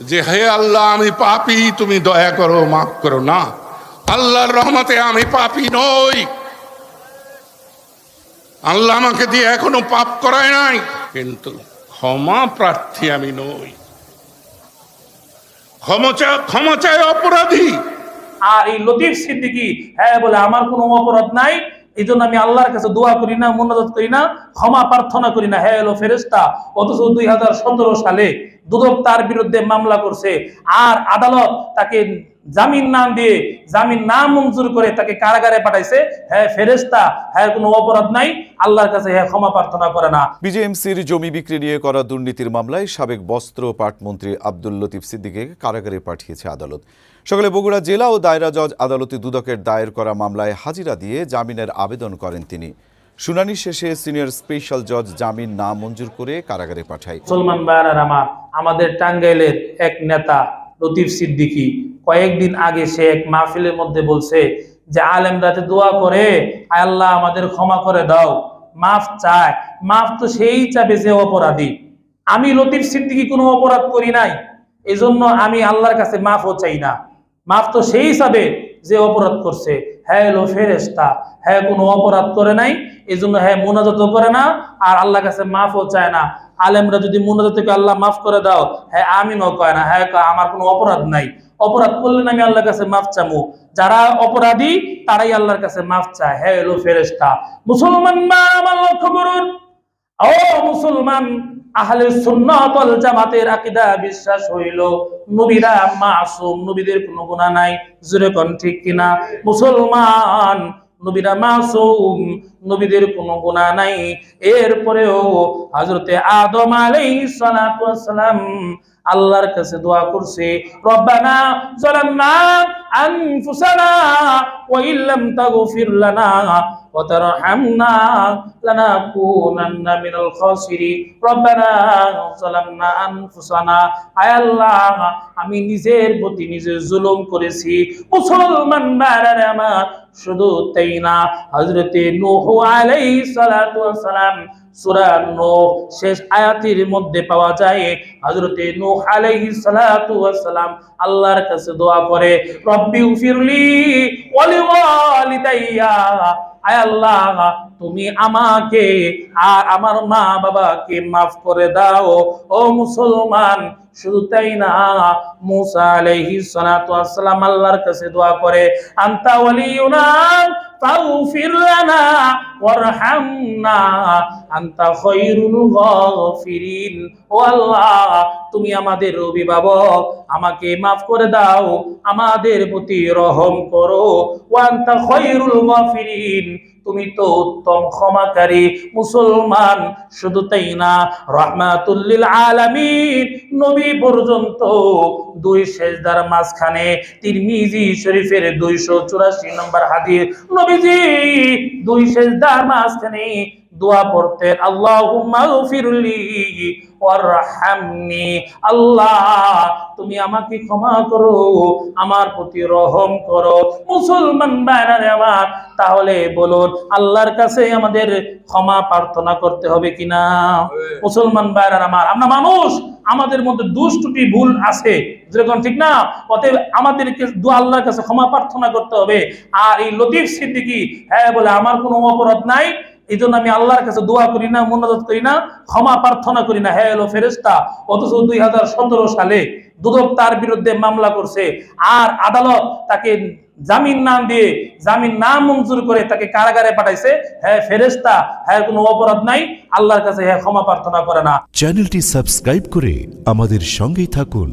যে হে আল্লাহ, আমি পাপি, তুমি দয়া করো, মাফ করো না। আল্লাহর রহমতে আমি পাপি নই। আল্লাহ আমাকে দিয়ে এখনও পাপ করায় নাই, কিন্তু ক্ষমা প্রার্থী আমি নই। ক্ষমা চা- ক্ষমা চাই অপরাধী। আর এই লতিফ সিদ্দিকি হ্যাঁ বলে, আমার কোনো অপরাধ নাই। এই জন্য আমি আল্লাহর কাছে দোয়া করি না, মনোজাত করি না, ক্ষমা প্রার্থনা করি না। হ্যাঁ ফেরেস্তা অথচ দুই হাজার সতেরো সালে দুদক তার বিরুদ্ধে মামলা করছে। আর আদালত তাকে জামিন নাম দিয়ে জামিন না মঞ্জুর করে তাকে কারাগারে পাঠাইছে। হ্যাঁ ফেরেস্তা হ্যাঁ কোনো অপরাধ নাই। আল্লাহর কাছে হ্যাঁ ক্ষমা প্রার্থনা করে না। বিজেএমসির জমি বিক্রি নিয়ে করা দুর্নীতির মামলায় সাবেক বস্ত্র ও পাট মন্ত্রী আব্দুল লতিফ সিদ্দিকে কারাগারে পাঠিয়েছে আদালত। সকালে বগুড়া জেলা ও দায়রা জজ আদালতে দুদকের দায়ের করা মামলায় হাজিরা দিয়ে জামিনের আবেদন করেন তিনি। শুনানি শেষে সিনিয়র স্পেশাল জজ জামিন না মঞ্জুর করে কারাগারে পাঠায়। মুসলমান ভাইয়ার আমার আমাদের টাঙ্গাইলের এক নেতা লতিফ সিদ্দিকী কয়েকদিন আগে সে এক মাহফিলের মধ্যে বলছে যে আলেমরাতে দোয়া করে আল্লাহ আমাদের ক্ষমা করে দাও, মাফ চায়, মাফ তো সেই চাবে যে অপরাধী। আমি লতিফ সিদ্দিকী কোনো অপরাধ করি নাই, এজন্য আমি আল্লাহর কাছে মাফও চাই না। মাফ তো সেই হিসাবে যে অপরাধ করছে। হ্যাঁ এলো ফেরেস্তা হ্যাঁ কোনো অপরাধ করে নাই এই জন্য হ্যাঁ মোনাজাত করে না, আর আল্লাহর কাছে মাফও চায় না। আলেমরা যদি মোনাজাতকে আল্লাহ মাফ করে দাও হ্যাঁ আমিনও কয় না হ্যাঁ কয়, আমার কোনো অপরাধ নাই। অপরাধ করলে আমি আল্লাহর কাছে মাফ চামু। যারা অপরাধী, তারাই আল্লাহর কাছে মাফ চায়। হ্যাঁ এলো ফেরেস্তা মুসলমান মা, আমার লক্ষ্য করুন। ও মুসলমান, আহলে সুন্নাত ওয়াল জামাতের আকীদা বিশ্বাস হইল, নবীরা মাসুম, নবীদের কোনো গুনাহ নাই। জোরে কোন ঠিক কিনা? মুসলমান নবীরা মাসুম নবীদের কোনো গুণা নাই। এরপরেও হাজরতে আদম ওয়াস সালাম আল্লাহর কাছে দোয়া করছে, রব্বানা জালামনা আনফুসানা ওয়া ইল্লাম তাগফির লানা ওয়া তারহামনা লানাকুনান্না মিনাল খাসিরিন। রব্বানা জালামনা আনফুসানা আয় আল্লাহ, আমি নিজের প্রতি নিজে জুলুম করেছি। মুসলমান বারারে আমার শুধু তাই না। হযরতে নূহ আলাইহিস সালাতু ওয়াস সালাম সূরা শেষ আয়াতের মধ্যে পাওয়া যায়, হযরতে নূহ আলাইহিস সালাতু ওয়াস আল্লাহর কাছে দোয়া করে, রব্বি উফিরলি ওয়ালি ওয়ালিদাইয়া আয় আল্লাহ তুমি আমাকে আর আমার মা বাবাকে মাফ করে দাও। ও মুসলমান, শুধু তাই না, মুসা আল্লাহর কাছে দোয়া করে তুমি আমাদের অভিভাবক, আমাকে মাফ করে দাও, আমাদের প্রতি রহম করো। ওয়া আনতা খায়রুল গাফিরিন। তুমি তো উত্তম ক্ষমাকারী মুসলমান, শুধু তাই না রহমাতুল্লিল আলামিন নবী পর্যন্ত দুই শেষদার মাঝখানে তিরমিজি শরীফের দুইশো চুরাশি নম্বর হাদিস, নবীজি দুই শেষদার মাঝখানে দোয়া পড়তেন আল্লাহুম্মা আল্লাহ তুমি আমাকে ক্ষমা করো আমার প্রতি রহম করো। মুসলমান বাইরারে আমার তাহলে বলুন আল্লাহর কাছে আমাদের ক্ষমা প্রার্থনা করতে হবে কিনা মুসলমান বাইরার আমার আমরা মানুষ আমাদের মধ্যে দুষ্টুটি ভুল আছে। যেরকম ঠিক না? অতএব আমাদেরকে দু আল্লাহর কাছে ক্ষমা প্রার্থনা করতে হবে। আর এই লতিফ সিদ্দিকি হ্যাঁ বলে আমার কোনো অপরাধ নাই এই জন্য আমি আল্লাহর কাছে দোয়া করি না, মনোজাত করি না, ক্ষমা প্রার্থনা করি না। হ্যাঁ এলো ফেরেস্তা অথচ দুই হাজার সতেরো সালে দুদক তার বিরুদ্ধে মামলা করছে আর আদালত তাকে জামিন নাম দিয়ে, জামিন না মঞ্জুর করে তাকে কারাগারে পাঠাইছে। হ্যাঁ ফেরেস্তা হ্যাঁ কোনো অপরাধ নাই, আল্লাহর কাছে হ্যাঁ ক্ষমা প্রার্থনা করে না। চ্যানেলটি সাবস্ক্রাইব করে আমাদের সঙ্গেই থাকুন।